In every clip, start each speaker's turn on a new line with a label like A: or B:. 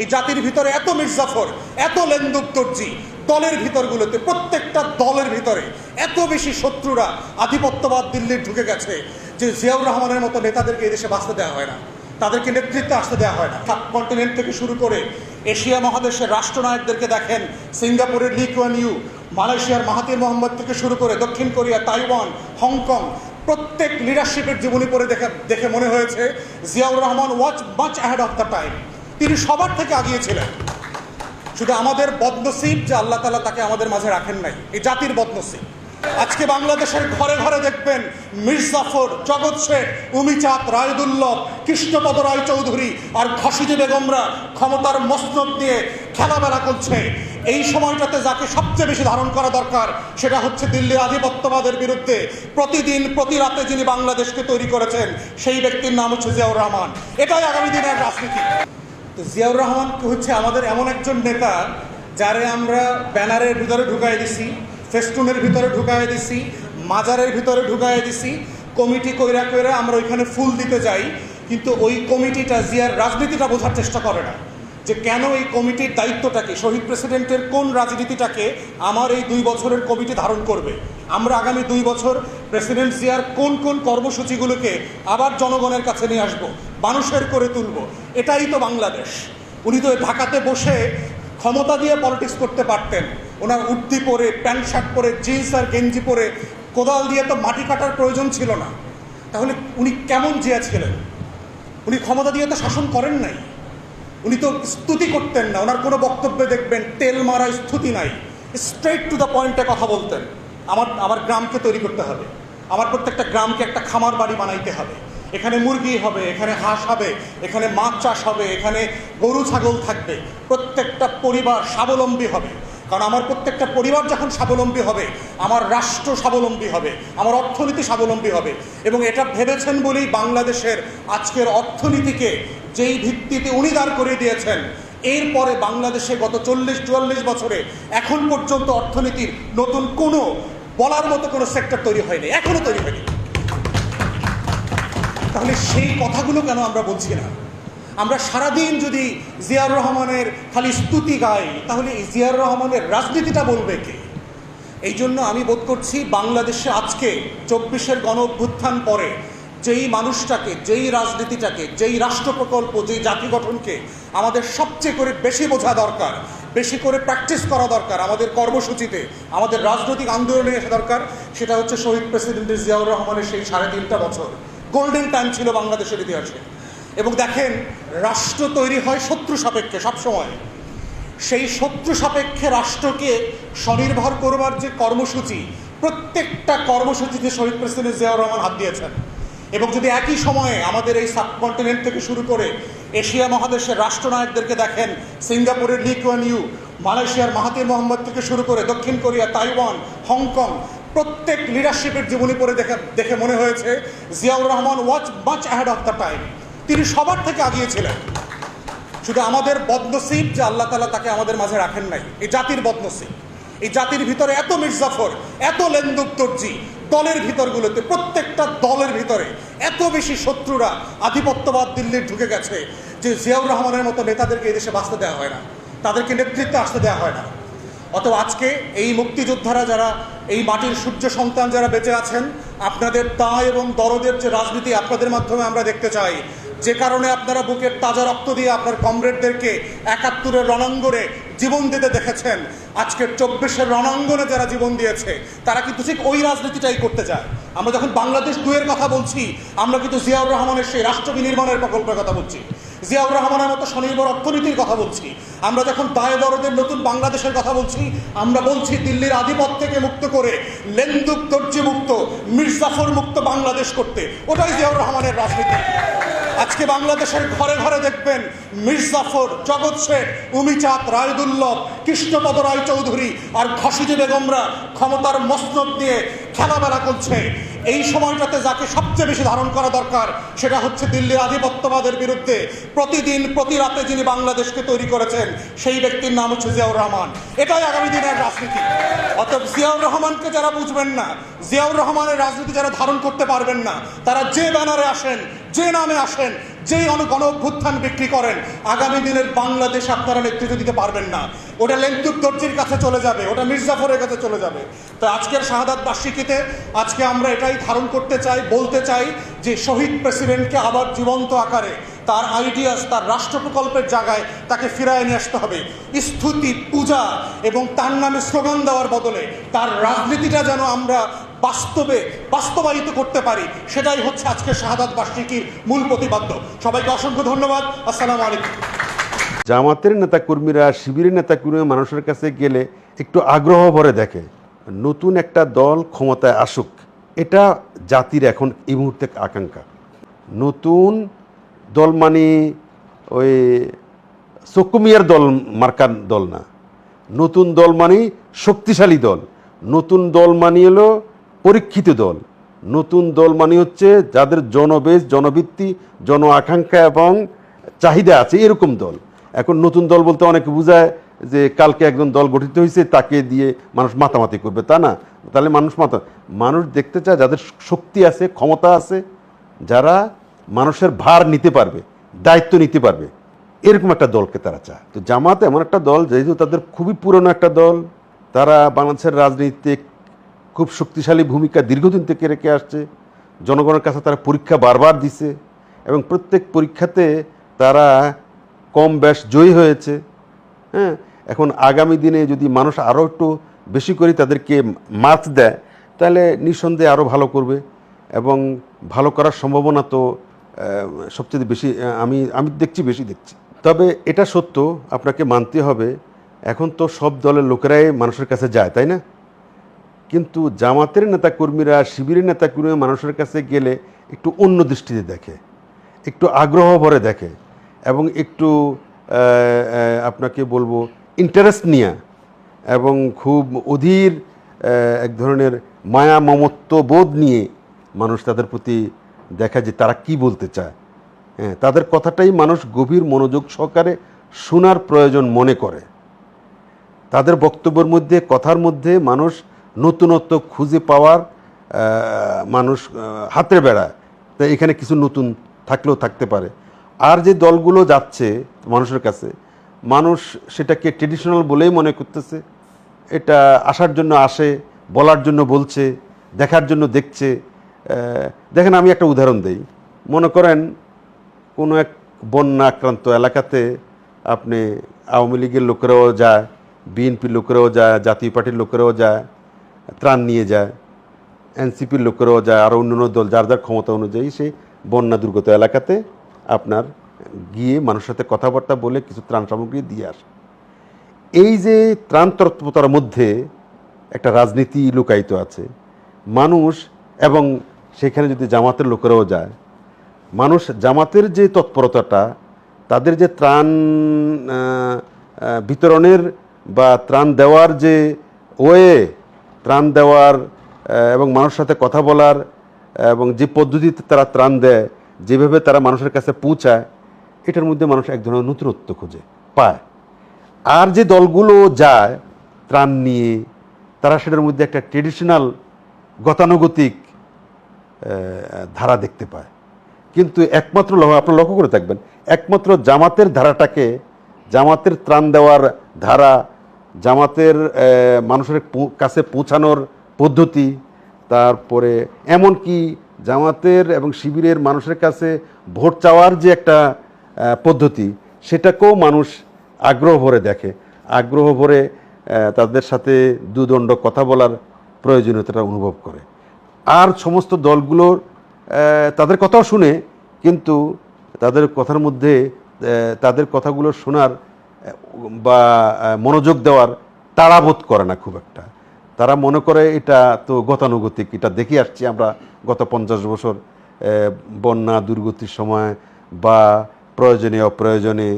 A: এই জাতির ভিতরে এত মির্জাফর এত লেন্দুক দর্জি দলের ভিতরগুলোতে, প্রত্যেকটা দলের ভিতরে এত বেশি শত্রুরা আধিপত্যবাদ দিল্লির ঢুকে গেছে যে জিয়াউর রহমানের মতো নেতাদেরকে এদেশে বাঁচতে দেওয়া হয় না। তাদেরকে নেতৃত্বে আসতে দেওয়া হয় না। সাব কন্টিনেন্ট থেকে শুরু করে এশিয়া মহাদেশের রাষ্ট্রনায়কদেরকে দেখেন, সিঙ্গাপুরের লি কুয়ান ইউ, মালয়েশিয়ার মাহাতির মোহাম্মদ থেকে শুরু করে দক্ষিণ কোরিয়া, তাইওয়ান, হংকং, প্রত্যেক লিডারশিপের জীবনী পড়ে দেখে দেখে মনে হয়েছে, Ziaur Rahman was much ahead of the time তিনি সবার থেকে আগিয়ে ছিলেন। শুধু আমাদের বদনসিব যে আল্লাহ তালা তাকে আমাদের মাঝে রাখেন নাই, এই জাতির বদনসিব। আজকে বাংলাদেশের ঘরে ঘরে দেখবেন মির্জাফর, জগৎ শেখ, উমিচাঁদ, রায়দুল্লভ, কৃষ্ণপদ রায় চৌধুরী আর ঘসিজি বেগমরা ক্ষমতার মসনদ নিয়ে খেলাবেলা করছে। এই সময়টাতে যাকে সবচেয়ে বেশি ধারণ করা দরকার সেটা হচ্ছে দিল্লির আধিপত্যবাদের বিরুদ্ধে প্রতিদিন, প্রতি রাতে যিনি বাংলাদেশকে তৈরি করেছেন, সেই ব্যক্তির নাম হচ্ছে জিয়াউর রহমান। এটাই আগামী দিনের রাজনীতি। তো জিয়াউর রহমান হচ্ছে আমাদের এমন একজন নেতা যারে আমরা ব্যানারের ভিতরে ঢুকাই দিছি, ফেস্টুনের ভিতরে ঢুকাই দিছি, মাজারের ভিতরে ঢুকাই দিছি, কমিটি কইরা কইরা আমরা ওইখানে ফুল দিতে যাই, কিন্তু ওই কমিটিটা জিয়ার রাজনীতিটা বোঝার চেষ্টা করে না। যে কেন এই কমিটির দায়িত্বটাকে, শহীদ প্রেসিডেন্টের কোন রাজনীতিটাকে আমার এই দুই বছরের কমিটি ধারণ করবে? আমরা আগামী দুই বছর প্রেসিডেন্ট জিয়ার কোন কোন কর্মসূচিগুলোকে আবার জনগণের কাছে নিয়ে আসব, মানুষের করে তুলব? এটাই তো বাংলাদেশ। উনি তো ঢাকাতে বসে ক্ষমতা দিয়ে পলিটিক্স করতে পারতেন। ওনার উর্দি পরে, প্যান্ট শার্ট পরে, জিন্স আর গেঞ্জি পরে, কোদাল দিয়ে তো মাটি কাটার প্রয়োজন ছিল না। তাহলে উনি কেমন জিয়া ছিলেন? উনি ক্ষমতা দিয়ে তো শাসন করেন নাই। উনি তো স্তুতি করতেন না, ওনার কোনো বক্তব্যে দেখবেন তেল মারা স্তুতি নাই স্ট্রেট টু দ্য পয়েন্টে কথা বলতেন। আমার আমার গ্রামকে তৈরি করতে হবে, আমার প্রত্যেকটা গ্রামকে একটা খামার বাড়ি বানাইতে হবে, এখানে মুরগি হবে, এখানে হাঁস হবে, এখানে মাছ চাষ হবে, এখানে গরু, ছাগল থাকবে, প্রত্যেকটা পরিবার স্বাবলম্বী হবে, কারণ আমার প্রত্যেকটা পরিবার যখন স্বাবলম্বী হবে, আমার রাষ্ট্র স্বাবলম্বী হবে, আমার অর্থনীতি স্বাবলম্বী হবে, এবং এটা ভেবেছেন বলেই বাংলাদেশের আজকের অর্থনীতিকে যেই ভিত্তিতে উনি দাঁড় করিয়ে দিয়েছেন, এরপরে বাংলাদেশে গত চল্লিশ, চুয়াল্লিশ বছরে এখন পর্যন্ত অর্থনীতির নতুন কোনো বলার মতো কোনো সেক্টর তৈরি হয়নি, এখনও তৈরি হয়নি। তাহলে সেই কথাগুলো কেন আমরা বলছি না? আমরা সারাদিন যদি জিয়ার রহমানের খালি স্তুতি গাই, তাহলে এই জিয়াউর রহমানের রাজনীতিটা বলবে কে? এই জন্য আমি বোধ করছি বাংলাদেশে আজকে চব্বিশের গণ অভ্যুত্থান পরে যেই মানুষটাকে, যেই রাজনীতিটাকে, যেই রাষ্ট্র প্রকল্প যেই জাতি গঠনকে আমাদের সবচেয়ে করে বেশি বোঝা দরকার, বেশি করে প্র্যাকটিস করা দরকার আমাদের কর্মসূচিতে, আমাদের রাজনৈতিক আন্দোলনে এসে দরকার, সেটা হচ্ছে শহীদ প্রেসিডেন্ট জিয়াউর রহমানের সেই সাড়ে তিনটা বছর। গোল্ডেন টাইম ছিল বাংলাদেশের ইতিহাসে। এবং দেখেন, রাষ্ট্র তৈরি হয় শত্রু সাপেক্ষে সবসময়। সেই শত্রু সাপেক্ষে রাষ্ট্রকে স্বনির্ভর করবার যে কর্মসূচি, প্রত্যেকটা কর্মসূচিতে শহীদ প্রেসিডেন্ট জিয়াউর রহমান হাত দিয়েছেন। এবং যদি একই সময়ে আমাদের এই সাবকন্টিনেন্ট থেকে শুরু করে এশিয়া মহাদেশের রাষ্ট্রনায়কদেরকে দেখেন, সিঙ্গাপুরের লি কুয়ান ইউ, মালয়েশিয়ার মাহাতির মোহাম্মদ থেকে শুরু করে দক্ষিণ কোরিয়া, তাইওয়ান, হংকং, প্রত্যেক লিডারশিপের জীবনী পড়ে দেখে দেখে মনে হয়েছে, Ziaur Rahman was much ahead of the time তিনি সবার থেকে আগিয়েছিলেন শুধু আমাদের বদনসিব যে আল্লাহ তালা তাকে আমাদের মাঝে রাখেন নাই, এই জাতির বদনসিব। এই জাতির ভিতরে এত মির্জাফর, এত লেন্দুক দর্জি দলের ভিতরগুলোতে, প্রত্যেকটা দলের ভিতরে এত বেশি শত্রুরা আধিপত্যবাদ দিল্লির ঢুকে গেছে যে জিয়াউর রহমানের মতো নেতাদেরকে এদেশে বাঁচতে দেওয়া হয় না। তাদেরকে নেতৃত্বে আসতে দেওয়া হয় না। অত আজকে এই মুক্তিযোদ্ধারা যারা, এই মাটির সূর্য সন্তান যারা বেঁচে আছেন, আপনাদের তা এবং দরদের যে রাজনীতি আপনাদের মাধ্যমে আমরা দেখতে চাই, যে কারণে আপনারা বুকের তাজা রক্ত দিয়ে আপনার কমরেডদেরকে একাত্তরের রণাঙ্গনে জীবন দিতে দেখেছেন। আজকের চব্বিশের রণাঙ্গনে যারা জীবন দিয়েছে, তারা কিন্তু ঠিক ওই রাজনীতিটাই করতে চায়। আমরা যখন বাংলাদেশ দুয়ের কথা বলছি, আমরা কিন্তু জিয়াউর রহমানের সেই রাষ্ট্র বিনির্মাণের প্রকল্পের কথা বলছি। জিয়াউর রহমানের মতো স্বনির্ভর অর্থনীতির কথা বলছি। আমরা যখন দায় দরদের নতুন বাংলাদেশের কথা বলছি, আমরা বলছি দিল্লির আধিপত্য থেকে মুক্ত করে লেন্দুক দর্জি মুক্ত মির্জাফর মুক্ত বাংলাদেশ করতে। ওটাই জিয়াউর রহমানের রাজনীতি। আজকে বাংলাদেশের ঘরে ঘরে দেখবেন মির্জাফর, জগৎ শেখ, উমিচাঁদ রায়দুল্লভ কৃষ্ণপদ রায় চৌধুরী আর ঘসিজি বেগমরা ক্ষমতার মসনদ নিয়ে খেলাবেলা করছে। এই সময়টাতে যাকে সবচেয়ে বেশি ধারণ করা দরকার সেটা হচ্ছে দিল্লির আধিপত্যবাদের বিরুদ্ধে প্রতিদিন প্রতি রাতে যিনি বাংলাদেশকে তৈরি করেছেন, সেই ব্যক্তির নাম হচ্ছে জিয়াউর রহমান। এটাই আগামী দিনের রাজনীতি। অতএব জিয়াউর রহমানকে যারা বুঝবেন না, জিয়াউর রহমানের রাজনীতি যারা ধারণ করতে পারবেন না, তারা যে ব্যানারে আসেন যে নামে আসেন অন গণ অভ্যুত্থান বিক্রি করেন, আগামী দিনের বাংলাদেশ আপনারা নেতৃত্ব দিতে পারবেন না। ওটা লেন্তুর দর্জির কাছে চলে যাবে, ওটা মির্জাফরের কাছে চলে যাবে। তো আজকের শাহাদাত বার্ষিকীতে আজকে আমরা এটাই ধারণ করতে চাই, বলতে চাই যে শহীদ প্রেসিডেন্টকে আবার জীবন্ত আকারে তার আইডিয়াস তার রাষ্ট্র প্রকল্পের জায়গায় তাকে ফিরায় নিয়ে আসতে হবে। স্তুতি, পূজা এবং তার নামে স্লোগান দেওয়ার বদলে তার রাজনীতিটা যেন আমরা বাস্তবে বাস্তবায়িত করতে পারি, সেটাই হচ্ছে আজকে শাহাদাত বার্ষিকীর মূল প্রতিপাদ্য। সবাইকে অসংখ্য ধন্যবাদ। আসসালামু আলাইকুম।
B: জামাতের নেতাকর্মীরা, শিবিরের নেতাকর্মী মানুষের কাছে গেলে একটু আগ্রহ ভরে দেখে, নতুন একটা দল ক্ষমতায় আসুক, এটা জাতির এখন এই মুহূর্তে আকাঙ্ক্ষা। নতুন দল মানে ওই সকুমিয়ার দল মার্কার দল না। নতুন দল মানে শক্তিশালী দল। নতুন দল মানে হলো পরীক্ষিত দল। নতুন দল মানে হচ্ছে যাদের জনবেশ জনভিত্তি জন আকাঙ্ক্ষা এবং চাহিদা আছে, এরকম দল। এখন নতুন দল বলতে অনেকে বোঝায় যে কালকে একজন দল গঠিত হয়েছে, তাকে দিয়ে মানুষ মাতামাতি করবে, তা না। তাহলে মানুষ মাতা, মানুষ দেখতে চায় যাদের শক্তি আছে, ক্ষমতা আছে, যারা মানুষের ভার নিতে পারবে, দায়িত্ব নিতে পারবে, এরকম একটা দলকে তারা চায়। তো জামাত এমন একটা দল, যেহেতু তাদের খুবই পুরনো একটা দল, তারা বাংলাদেশের রাজনীতিতে খুব শক্তিশালী ভূমিকা দীর্ঘদিন থেকে রেখে আসছে। জনগণের কাছে তারা পরীক্ষা বারবার দিছে এবং প্রত্যেক পরীক্ষাতে তারা কম বেশ জয়ী হয়েছে। হ্যাঁ এখন আগামী দিনে যদি মানুষ আরও একটু বেশি করে তাদেরকে মার্কস দেয়, তাহলে নিঃসন্দেহে আরও ভালো করবে এবং ভালো করার সম্ভাবনা তো সবচেয়ে বেশি আমি আমি দেখছি, বেশি দেখছি। তবে এটা সত্য, আপনাকে মানতে হবে, এখন তো সব দলের লোকেরাই মানুষের কাছে যায়, তাই না? কিন্তু জামাতের নেতাকর্মীরা, শিবিরের নেতাকর্মী মানুষের কাছে গেলে একটু অন্য দৃষ্টিতে দেখে, একটু আগ্রহ ভরে দেখে এবং একটু আপনাকে বলব ইন্টারেস্ট নিয়ে এবং খুব অধীর এক ধরনের মায়া মমত্ব বোধ নিয়ে মানুষ তাদের প্রতি দেখা যে তারা কি বলতে চায়। হ্যাঁ তাদের কথাটাই মানুষ গভীর মনোযোগ সহকারে শোনার প্রয়োজন মনে করে। তাদের বক্তব্যের মধ্যে, কথার মধ্যে মানুষ নতুনত্ব খুঁজে পাওয়ার মানুষ হাতে বেড়ায় তাই এখানে কিছু নতুন থাকলেও থাকতে পারে। আর যে দলগুলো যাচ্ছে মানুষের কাছে, মানুষ সেটাকে ট্রেডিশনাল বলেই মনে করতেছে। এটা আসার জন্য আসে, বলার জন্য বলছে, দেখার জন্য দেখছে। দেখেন, আমি একটা উদাহরণ দেই। মনে করেন, কোনো এক বন্যা আক্রান্ত এলাকাতে আপনি আওয়ামী লীগের লোকেরাও যায়, বিএনপির লোকেরাও যায়, জাতীয় পার্টির লোকেরাও যায়। ত্রাণ নিয়ে যায় এনসিপির লোকেরাও যায় আরও অন্যান্য দল যার যার ক্ষমতা অনুযায়ী সেই বন্যা দুর্গত এলাকাতে আপনার গিয়ে মানুষের সাথে কথাবার্তা বলে কিছু ত্রাণ সামগ্রী দিয়ে আসে। এই যে ত্রাণ তৎপরতার মধ্যে একটা রাজনীতি লুকায়িত আছে, মানুষ এবং সেখানে যদি জামাতের লোকেরাও যায়, মানুষ জামাতের যে তৎপরতাটা, তাদের যে ত্রাণ বিতরণের বা ত্রাণ দেওয়ার যে ওয়ে ত্রাণ দেওয়ার এবং মানুষের সাথে কথা বলার এবং যে পদ্ধতিতে তারা ত্রাণ দেয়, যেভাবে তারা মানুষের কাছে পৌঁছায়, এটার মধ্যে মানুষ এক ধরনের নতুনত্ব খুঁজে পায়। আর যে দলগুলো যায় ত্রাণ নিয়ে, তারা সেটার মধ্যে একটা ট্রেডিশনাল গতানুগতিক ধারা দেখতে পায়। কিন্তু একমাত্র আপনারা লক্ষ্য করে থাকবেন, একমাত্র জামাতের ধারাটাকে, জামাতের ত্রাণ দেওয়ার ধারা জামাতের মানুষের কাছে পৌঁছানোর পদ্ধতি, তারপরে এমনকি জামাতের এবং শিবিরের মানুষের কাছে ভোট চাওয়ার যে একটা পদ্ধতি, সেটাকেও মানুষ আগ্রহ ভরে দেখে। আগ্রহ ভরে তাদের সাথে দুদণ্ড কথা বলার প্রয়োজনীয়তাটা অনুভব করে। আর সমস্ত দলগুলোর তাদের কথাও শুনে, কিন্তু তাদের কথার মধ্যে তাদের কথাগুলো শোনার বা মনোযোগ দেওয়ার তাড়াবোধ করে না খুব একটা। তারা মনে করে এটা তো গতানুগতিক, এটা দেখে আসছি আমরা গত পঞ্চাশ বছর বন্যা দুর্গতির সময় বা প্রয়োজনে অপ্রয়োজনে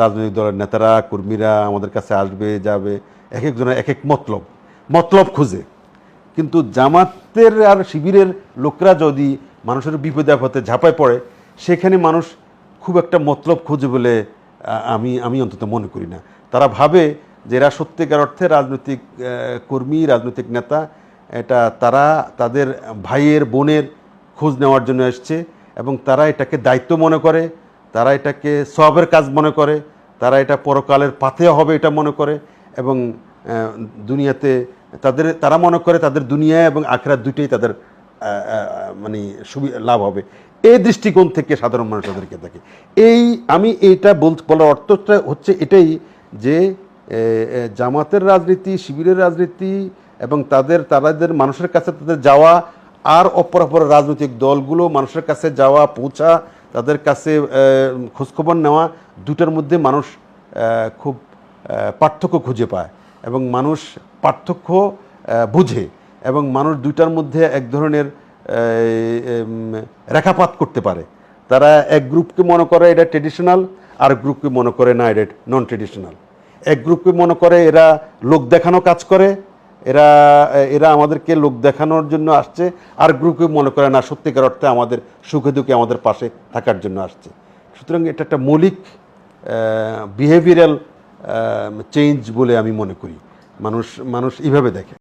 B: রাজনৈতিক দলের নেতারা, কর্মীরা আমাদের কাছে আসবে, যাবে, এক একজনের এক এক মতলব মতলব খুঁজে। কিন্তু জামাতের আর শিবিরের লোকরা যদি মানুষের বিপদে আপদে ঝাঁপায় পড়ে, সেখানে মানুষ খুব একটা মতলব খুঁজে বলে আমি আমি অন্তত মনে করি না। তারা ভাবে যে এরা সত্যিকার অর্থে রাজনৈতিক কর্মী, রাজনৈতিক নেতা। এটা তারা তাদের ভাইয়ের, বোনের খোঁজ নেওয়ার জন্য এসছে এবং তারা এটাকে দায়িত্ব মনে করে, তারা এটাকে সবের কাজ মনে করে, তারা এটা পরকালের পাথেয় হবে এটা মনে করে এবং দুনিয়াতে তাদের, তারা মনে করে তাদের দুনিয়া এবং আখরাত দুটোই তাদের মানে সুবিধা লাভ হবে। এই দৃষ্টিকোণ থেকে সাধারণ মানুষ তাদেরকে দেখে। এই আমি এইটা বল, বলার অর্থটা হচ্ছে এটাই যে জামাতের রাজনীতি, শিবিরের রাজনীতি এবং তাদের তাদের মানুষের কাছে তাদের যাওয়া আর অপর অপর রাজনৈতিক দলগুলো মানুষের কাছে যাওয়া, পৌঁছা, তাদের কাছে খোঁজখবর নেওয়া, দুটার মধ্যে মানুষ খুব পার্থক্য খুঁজে পায় এবং মানুষ পার্থক্য বুঝে এবং মানুষ দুইটার মধ্যে এক ধরনের রেখাপাত করতে পারে। তারা এক গ্রুপকে মনে করে এটা ট্রেডিশনাল আর গ্রুপকে মনে করে না, এটা নন ট্রেডিশনাল এক গ্রুপকে মনে করে এরা লোক দেখানো কাজ করে, এরা এরা আমাদেরকে লোক দেখানোর জন্য আসছে, আর গ্রুপকে মনে করে না, সত্যিকার অর্থে আমাদের সুখে দুঃখে আমাদের পাশে থাকার জন্য আসছে। সুতরাং এটা একটা মৌলিক বিহেভিয়ারাল চেঞ্জ বলে আমি মনে করি। মানুষ মানুষ এইভাবে দেখে।